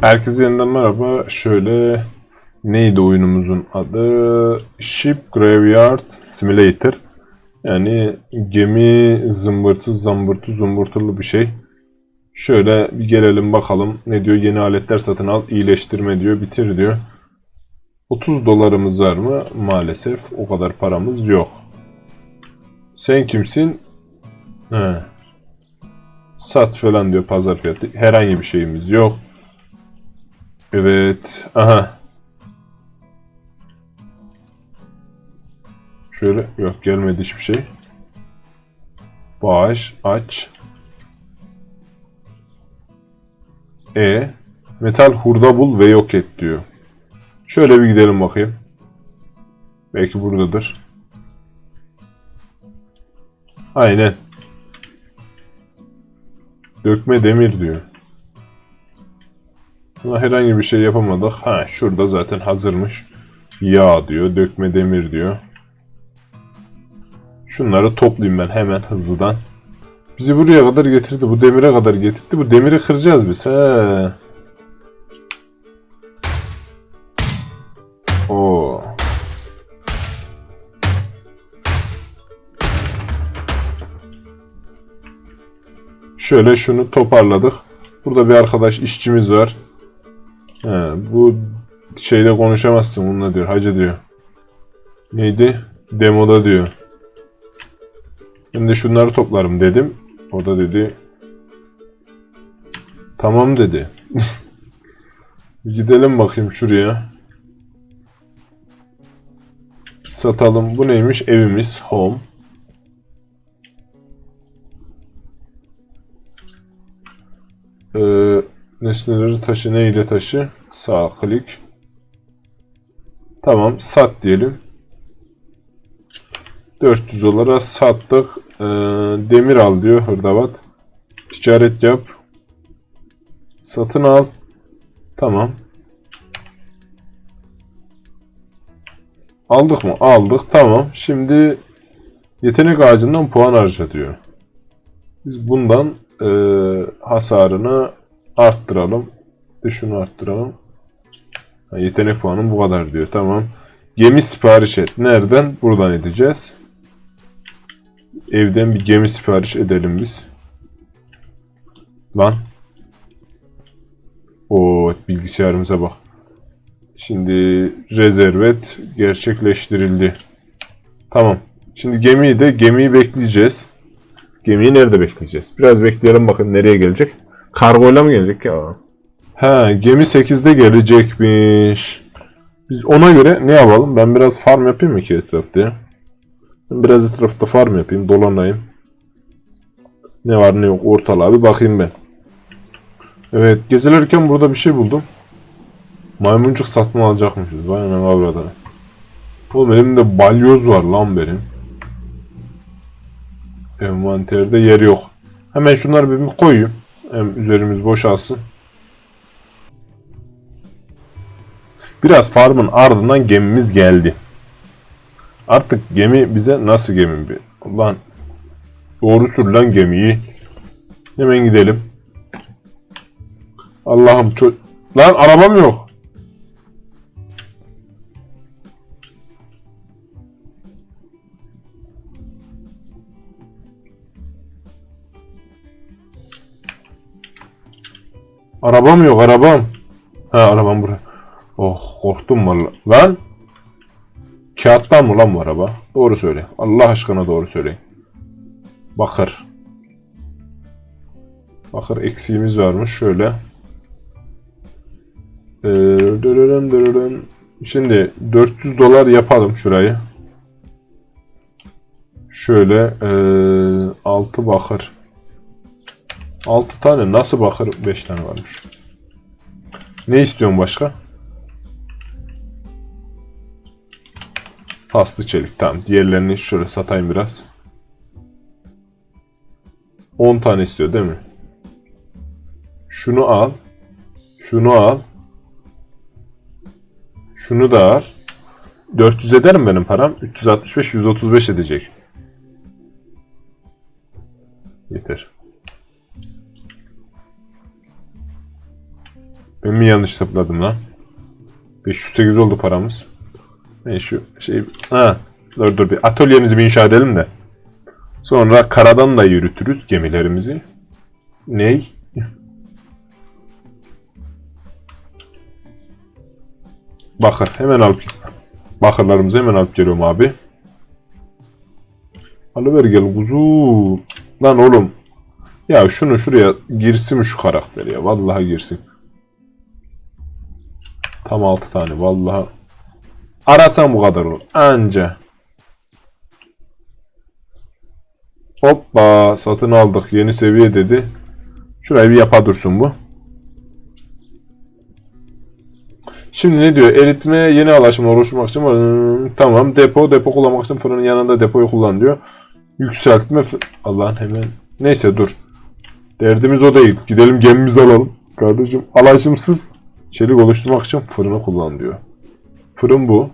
Herkese yeniden merhaba. Şöyle neydi oyunumuzun adı? Ship Graveyard Simulator. Yani gemi zımbırtı zambırtı zımbırtılı bir şey. Şöyle bir gelelim bakalım. Ne diyor? Yeni aletler satın al, iyileştirme diyor, bitir diyor. 30 dolarımız var mı? Maalesef o kadar paramız yok. Sen kimsin? He. Sat falan diyor pazar fiyatı. Herhangi bir şeyimiz yok. Evet. Aha. Şöyle yok gelmedi hiçbir şey. Bağış aç. E metal hurda bul ve yok et diyor. Şöyle bir gidelim bakayım. Belki buradadır. Aynen. Dökme demir diyor. Buna herhangi bir şey yapamadık. Ha şurada zaten hazırmış. Yağ diyor. Dökme demir diyor. Şunları toplayayım ben hemen hızlıdan. Bizi buraya kadar getirdi. Bu demire kadar getirdi. Bu demiri kıracağız biz. He. Oo. Şöyle şunu toparladık. Burada bir arkadaş işçimiz var. He, bu şeyde konuşamazsın bununla diyor. Hacı diyor. Neydi? Demoda diyor. Ben de şunları toplarım dedim. O da dedi. Tamam dedi. Gidelim bakayım şuraya. Satalım. Bu neymiş? Evimiz. Home. Ee, nesneleri taşı neyle taşı? Sağ klik. Tamam sat diyelim. 400 dolara sattık. Ee, demir al diyor hırdavat. Ticaret yap. Satın al. Tamam. Aldık mı? Aldık. Tamam. Şimdi yetenek ağacından puan harca diyor. Biz bundan e, hasarını arttıralım. De şunu arttıralım. Ha, yetenek puanım bu kadar diyor. Tamam. Gemi sipariş et. Nereden? Buradan edeceğiz. Evden bir gemi sipariş edelim biz. Lan. O bilgisayarımıza bak. Şimdi rezervet gerçekleştirildi. Tamam. Şimdi gemiyi de gemiyi bekleyeceğiz. Gemiyi nerede bekleyeceğiz? Biraz bekleyelim bakın nereye gelecek. Kargoyla mı gelecek ya? Ha, gemi 8'de gelecekmiş. Biz ona göre ne yapalım? Ben biraz farm yapayım mı ki etrafta biraz etrafta farm yapayım, dolanayım. Ne var ne yok ortalığa bir bakayım ben. Evet, gezilerken burada bir şey buldum. Maymuncuk satın alacakmışız. Vay anam avradına. Oğlum elimde balyoz var lan benim. Envanterde yer yok. Hemen şunları bir koyayım. Hem üzerimiz boşalsın. Biraz farmın ardından gemimiz geldi. Artık gemi bize nasıl gemi bir? Ulan doğru sürülen gemiyi. Hemen gidelim. Allah'ım çok... Lan arabam yok. Arabam yok arabam. Ha arabam buraya. Oh korktum valla. Lan. Kağıttan mı lan bu araba? Doğru söyle. Allah aşkına doğru söyle. Bakır. Bakır eksiğimiz varmış. Şöyle. Ee, dırırın. Şimdi 400 dolar yapalım şurayı. Şöyle ee, 6 bakır. 6 tane nasıl bakır 5 tane varmış. Ne istiyorsun başka? Paslı çelik tamam. Diğerlerini şöyle satayım biraz. 10 tane istiyor değil mi? Şunu al. Şunu al. Şunu da al. 400 eder mi benim param? 365 135 edecek. Yeter. Ben mi yanlış hesapladım lan? 508 oldu paramız. Ben şu şey... Ha, dur dur bir atölyemizi bir inşa edelim de. Sonra karadan da yürütürüz gemilerimizi. Ney? Bakır hemen alıp Bakırlarımızı hemen alıp geliyorum abi. Alıver gel kuzu. Lan oğlum. Ya şunu şuraya girsin şu karakter ya. Vallahi girsin. Tam 6 tane vallahi. Arasam bu kadar olur. Anca. Hoppa satın aldık. Yeni seviye dedi. Şurayı bir yapa dursun bu. Şimdi ne diyor? Eritme yeni alaşımlar oluşturmak için hmm, tamam. Depo depo kullanmak için fırının yanında depoyu kullan diyor. Yükseltme Allah'ın hemen. Neyse dur. Derdimiz o değil. Gidelim gemimizi alalım. Kardeşim alaşımsız çelik oluşturmak için fırını kullan diyor. Fırın bu.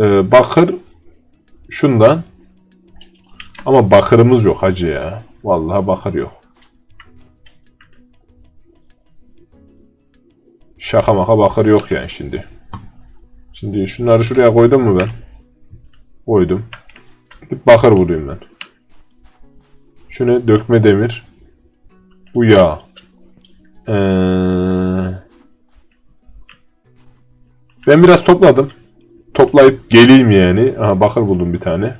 Ee, bakır şundan. Ama bakırımız yok hacı ya. Vallahi bakır yok. Şaka maka bakır yok yani şimdi. Şimdi şunları şuraya koydum mu ben? Koydum. Gidip bakır bulayım ben. Şunu dökme demir. Bu yağ. Ee, ben biraz topladım. Toplayıp geleyim yani. Aha bakır buldum bir tane.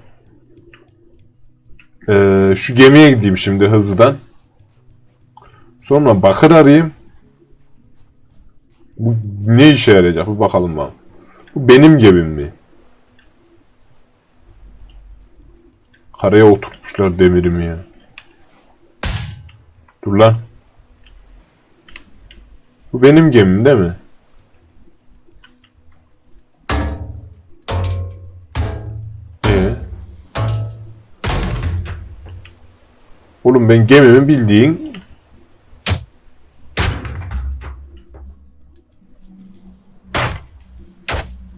Ee, şu gemiye gideyim şimdi hızlıdan. Sonra bakır arayayım. Bu ne işe yarayacak? Bir bakalım bak. Bu benim gemim mi? Karaya oturtmuşlar demirimi ya. Dur lan. Bu benim gemim değil mi? Ee? Oğlum ben gemimi bildiğin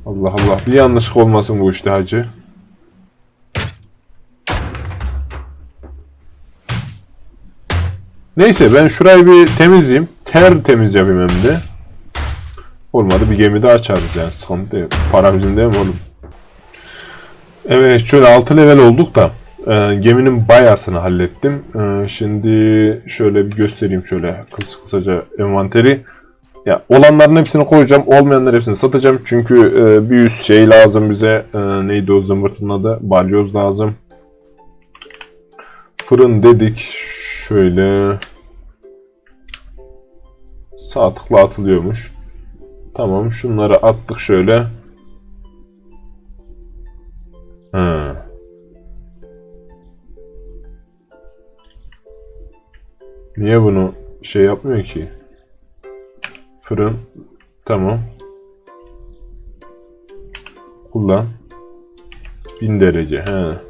Allah Allah bir yanlışlık olmasın bu işte hacı. Neyse ben şurayı bir temizleyeyim. Ter temiz yapayım hem de. Olmadı bir gemi daha açarız yani sıkıntı değil. Para bizim değil mi oğlum? Evet şöyle 6 level olduk da e, geminin bayasını hallettim. E, şimdi şöyle bir göstereyim şöyle kısa kısaca envanteri. Ya olanların hepsini koyacağım, olmayanların hepsini satacağım. Çünkü e, bir üst şey lazım bize. E, neydi o zımbırtının adı? Balyoz lazım. Fırın dedik. Şöyle sağ tıkla atılıyormuş. Tamam, şunları attık şöyle. Ha. Niye bunu şey yapmıyor ki? Fırın. Tamam. Kullan. 1000 derece. He.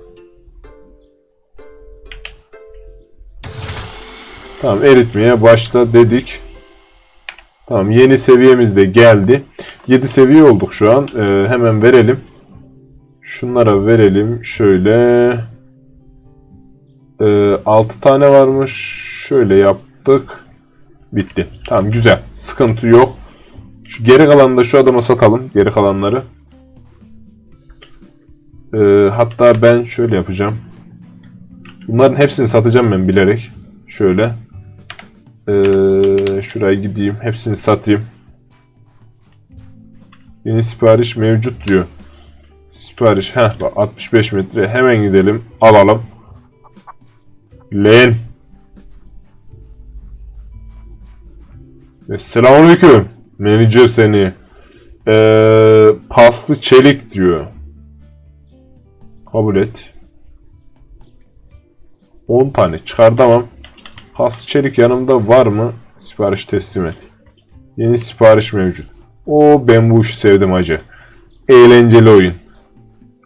Tamam eritmeye başla dedik. Tamam yeni seviyemiz de geldi. 7 seviye olduk şu an. Ee, hemen verelim. Şunlara verelim. Şöyle. Ee, 6 tane varmış. Şöyle yaptık. Bitti. Tamam güzel. Sıkıntı yok. Şu geri kalanını da şu adama satalım. Geri kalanları. Ee, hatta ben şöyle yapacağım. Bunların hepsini satacağım ben bilerek. Şöyle. Ee, şuraya gideyim. Hepsini satayım. Yeni sipariş mevcut diyor. Sipariş. Heh bak 65 metre. Hemen gidelim. Alalım. Len. Selamünaleyküm. Manager seni. Ee, paslı çelik diyor. Kabul et. 10 tane çıkartamam. Paslı çelik yanımda var mı? Sipariş teslim et. Yeni sipariş mevcut. O ben bu işi sevdim hacı. Eğlenceli oyun.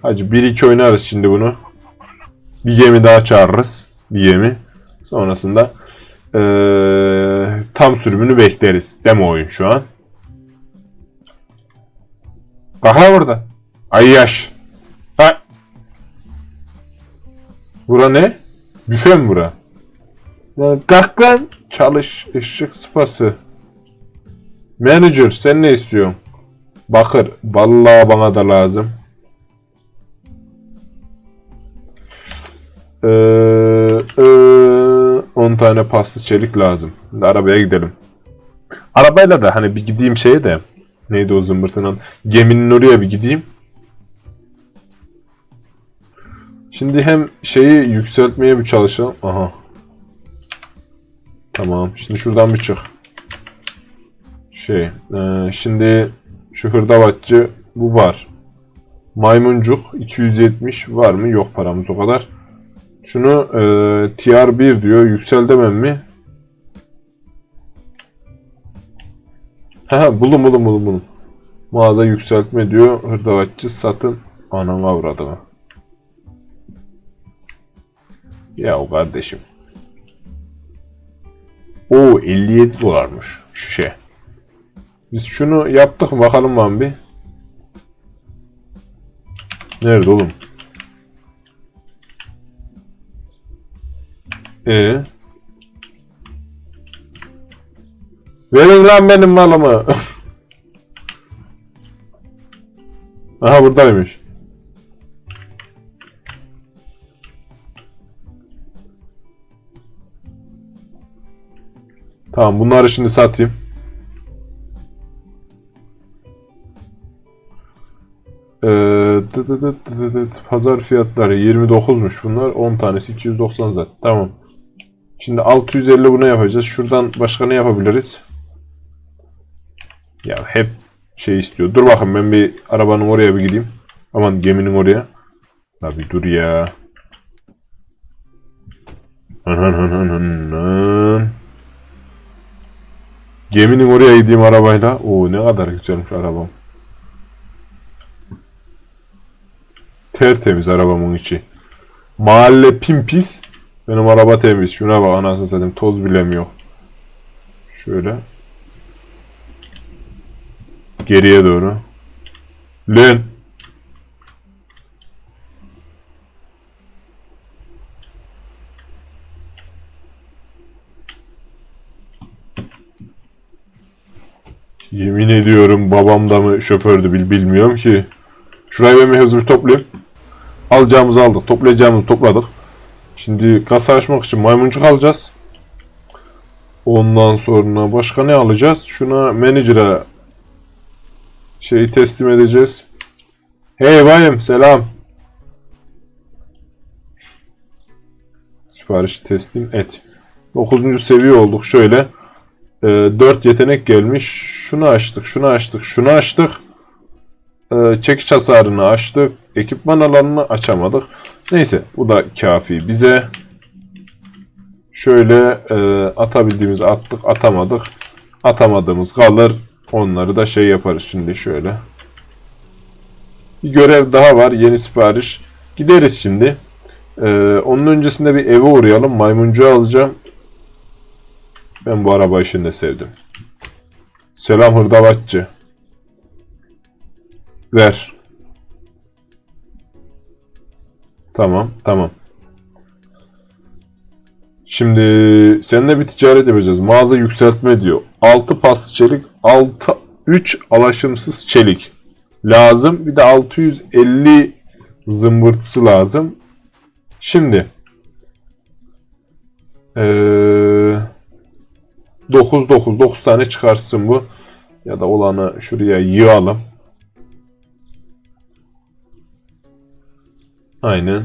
Hacı 1-2 oynarız şimdi bunu. Bir gemi daha çağırırız. Bir gemi. Sonrasında ee, tam sürümünü bekleriz. Demo oyun şu an. Aha orada. Ay yaş. Ha. Bura ne? Büfe mi bura? Lan. Çalış ışık sıpası. Manager sen ne istiyorsun? Bakır. Vallahi bana da lazım. Ee, ee, 10 tane paslı çelik lazım. Arabaya gidelim. Arabayla da hani bir gideyim şeye de. Neydi o zımbırtının? Geminin oraya bir gideyim. Şimdi hem şeyi yükseltmeye bir çalışalım. Aha. Tamam. Şimdi şuradan bir çık. Şey. ee, şimdi şu hırdavatçı bu var. Maymuncuk 270 var mı? Yok paramız o kadar. Şunu e, TR1 diyor. Yüksel demem mi? Ha bulun bulun bulun bulun. Mağaza yükseltme diyor. Hırdavatçı satın. Anam avradını. Ya o kardeşim. O 57 dolarmış şu şey. Biz şunu yaptık bakalım lan bir. Nerede oğlum? Ee? Verin lan benim malımı. Aha buradaymış. Tamam bunları şimdi satayım. Ee. Pazar fiyatları 29'muş bunlar. 10 tanesi 290 zaten. Tamam. Şimdi 650 buna yapacağız. Şuradan başka ne yapabiliriz? Ya hep şey istiyor. Dur bakın ben bir arabanın oraya bir gideyim. Aman geminin oraya. Abi dur ya. Anan anan anan. Geminin oraya gideyim arabayla. Oo ne kadar güzelmiş arabam. Tertemiz arabamın içi. Mahalle pimpis. Benim araba temiz. Şuna bak anasını satayım. Toz bile yok. Şöyle. Geriye doğru. Lan. Yemin ediyorum babam da mı şofördü bil bilmiyorum ki. Şurayı ben bir hızlı bir toplayayım. Alacağımızı aldık. Toplayacağımızı topladık. Şimdi kasa açmak için maymuncuk alacağız. Ondan sonra başka ne alacağız? Şuna manager'a şeyi teslim edeceğiz. Hey bayım selam. Siparişi teslim et. 9. seviye olduk. Şöyle. E, 4 yetenek gelmiş. Şunu açtık, şunu açtık, şunu açtık. E, çekiç hasarını açtık. Ekipman alanını açamadık. Neyse bu da kafi bize. Şöyle e, atabildiğimizi attık, atamadık. Atamadığımız kalır. Onları da şey yaparız şimdi şöyle. Bir görev daha var. Yeni sipariş. Gideriz şimdi. Ee, onun öncesinde bir eve uğrayalım. Maymuncuğu alacağım. Ben bu araba işini de sevdim. Selam hırdavatçı. Ver. Tamam, tamam. Şimdi seninle bir ticaret yapacağız. Mağaza yükseltme diyor. 6 paslı çelik, 6 3 alaşımsız çelik lazım. Bir de 650 zımbırtısı lazım. Şimdi ee, 9 9 9 tane çıkarsın bu. Ya da olanı şuraya yığalım. Aynen.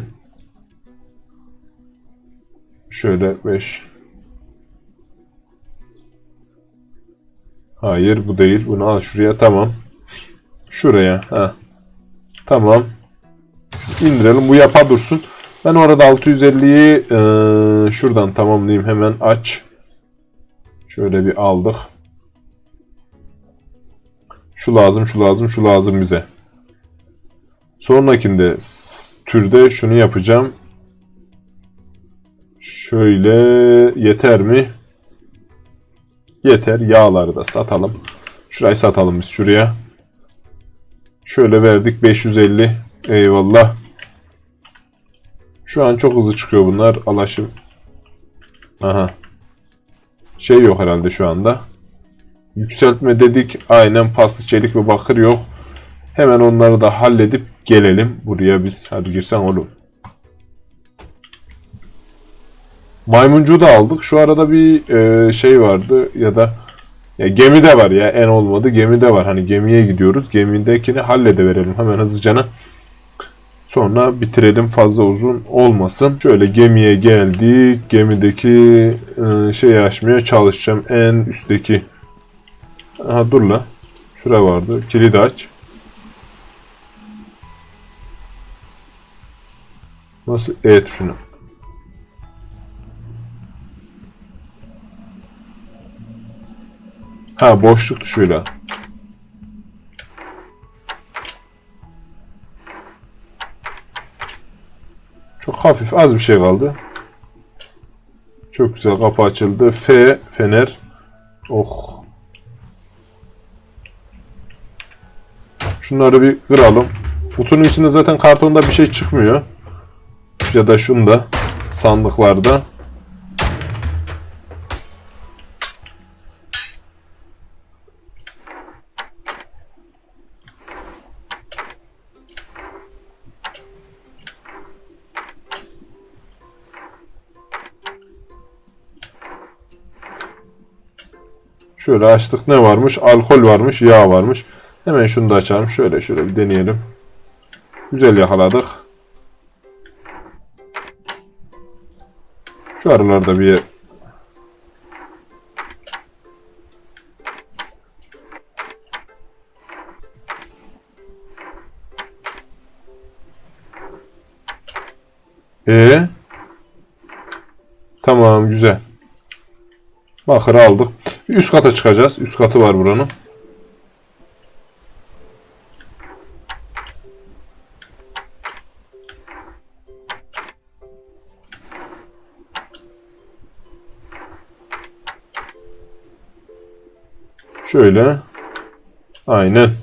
Şöyle 5. Hayır bu değil. Bunu al şuraya tamam. Şuraya. Ha. Tamam. İndirelim. Bu yapa dursun. Ben orada 650'yi e, şuradan tamamlayayım. Hemen aç. Şöyle bir aldık. Şu lazım, şu lazım, şu lazım bize. Sonrakinde türde şunu yapacağım. Şöyle yeter mi? Yeter. Yağları da satalım. Şurayı satalım biz şuraya. Şöyle verdik 550. Eyvallah. Şu an çok hızlı çıkıyor bunlar. Alaşım. Aha. Şey yok herhalde şu anda. Yükseltme dedik. Aynen paslı çelik ve bakır yok. Hemen onları da halledip gelelim. Buraya biz hadi girsen oğlum. Maymuncuğu da aldık. Şu arada bir e, şey vardı ya da ya gemi de var ya en olmadı gemi de var. Hani gemiye gidiyoruz. Gemidekini halledeverelim hemen hızlıcana. Sonra bitirelim fazla uzun olmasın. Şöyle gemiye geldik. Gemideki e, şeyi açmaya çalışacağım. En üstteki. Aha dur la. Şura vardı. Kilidi aç. Nasıl E tuşuna? Ha boşluk tuşuyla. Çok hafif az bir şey kaldı. Çok güzel kapı açıldı. F fener. Oh. Şunları bir kıralım. Kutunun içinde zaten kartonda bir şey çıkmıyor. Ya da şunda sandıklarda. Şöyle açtık ne varmış? Alkol varmış, yağ varmış. Hemen şunu da açalım. Şöyle şöyle bir deneyelim. Güzel yakaladık. Şu aralarda bir Ee? Tamam güzel. Bakır aldık. Üst kata çıkacağız. Üst katı var buranın. Şöyle. Aynen.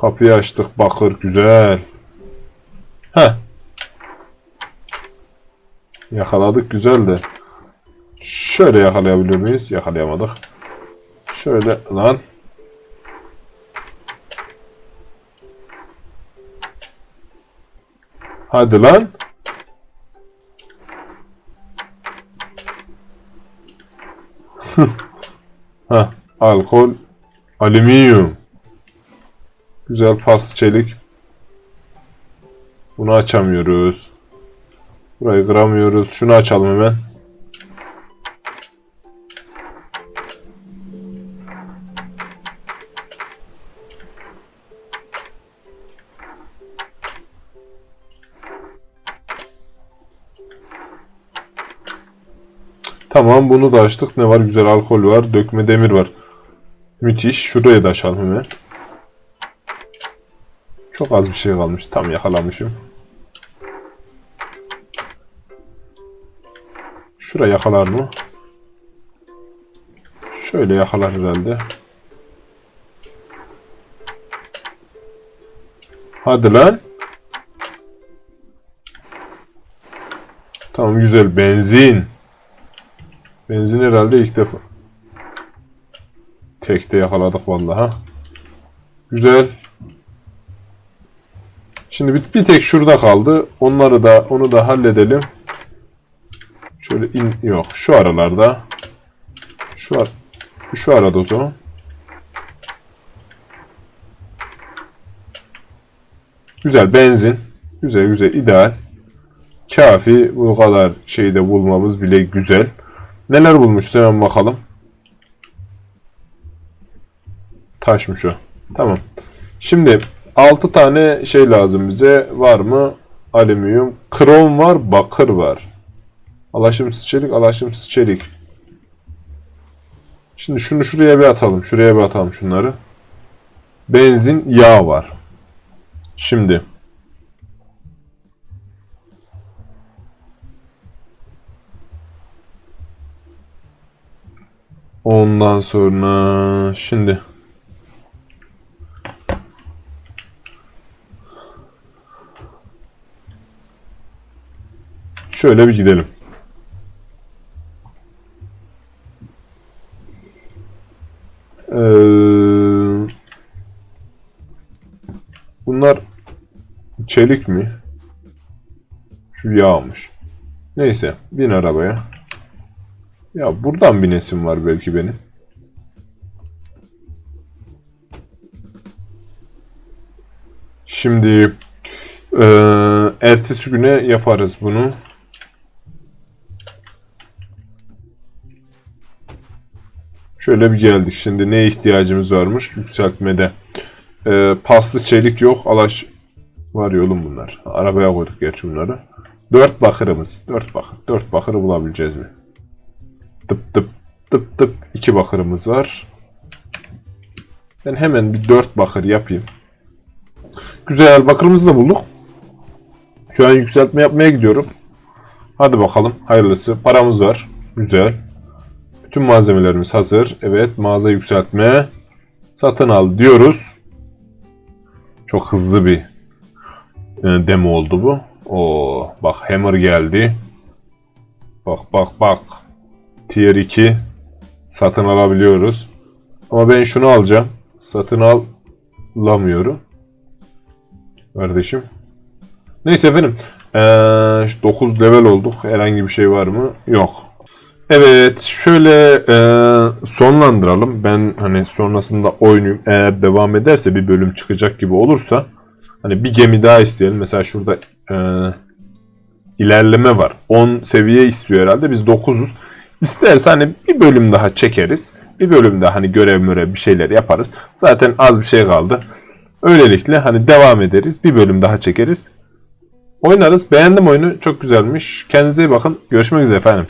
Kapıyı açtık. Bakır güzel. Heh. Yakaladık güzel de. Şöyle yakalayabilir miyiz? Yakalayamadık. Şöyle lan. Hadi lan. ha, alkol, alüminyum. Güzel pas çelik. Bunu açamıyoruz. Burayı kıramıyoruz. Şunu açalım hemen. Tamam bunu da açtık. Ne var? Güzel alkol var. Dökme demir var. Müthiş. Şurayı da açalım hemen. Çok az bir şey kalmış. Tam yakalamışım. Şuraya yakalar mı? Şöyle yakalar herhalde. Hadi lan. Tamam güzel. Benzin. Benzin herhalde ilk defa. Tekte yakaladık vallahi. Güzel. Şimdi bir, bir tek şurada kaldı. Onları da onu da halledelim. Şöyle in yok şu aralarda. Şu ar şu arada o zaman. Güzel benzin. Güzel güzel ideal. Kafi bu kadar şeyde bulmamız bile güzel. Neler bulmuş hemen bakalım. Taşmış o. Tamam. Şimdi 6 tane şey lazım bize. Var mı? Alüminyum. Krom var, bakır var. Alaşımsız çelik, alaşımsız çelik. Şimdi şunu şuraya bir atalım. Şuraya bir atalım şunları. Benzin, yağ var. Şimdi. Ondan sonra şimdi şöyle bir gidelim. Ee, bunlar çelik mi? Şu yağmış. Neyse bin arabaya. Ya buradan binesim var belki benim. Şimdi eee ertesi güne yaparız bunu. Şöyle bir geldik. Şimdi ne ihtiyacımız varmış? Yükseltmede. Eee paslı çelik yok. Alaş var ya oğlum bunlar. Arabaya koyduk gerçi bunları. Dört bakırımız. Dört bakır. Dört bakırı bulabileceğiz mi? Tıp tıp tıp tıp. iki bakırımız var. Ben hemen bir dört bakır yapayım. Güzel bakırımızı da bulduk. Şu an yükseltme yapmaya gidiyorum. Hadi bakalım. Hayırlısı. Paramız var. Güzel. Bütün malzemelerimiz hazır. Evet mağaza yükseltme. Satın al diyoruz. Çok hızlı bir e, demo oldu bu. Oo, bak Hammer geldi. Bak bak bak. Tier 2 satın alabiliyoruz. Ama ben şunu alacağım. Satın alamıyorum. Kardeşim. Neyse efendim. Ee, 9 level olduk. Herhangi bir şey var mı? Yok. Evet, şöyle e, sonlandıralım. Ben hani sonrasında oyunum eğer devam ederse bir bölüm çıkacak gibi olursa hani bir gemi daha isteyelim. Mesela şurada e, ilerleme var. 10 seviye istiyor herhalde. Biz 9'uz. İsterse hani bir bölüm daha çekeriz. Bir bölüm daha hani görev mörev bir şeyler yaparız. Zaten az bir şey kaldı. Öylelikle hani devam ederiz. Bir bölüm daha çekeriz. Oynarız. Beğendim oyunu. Çok güzelmiş. Kendinize iyi bakın. Görüşmek üzere efendim.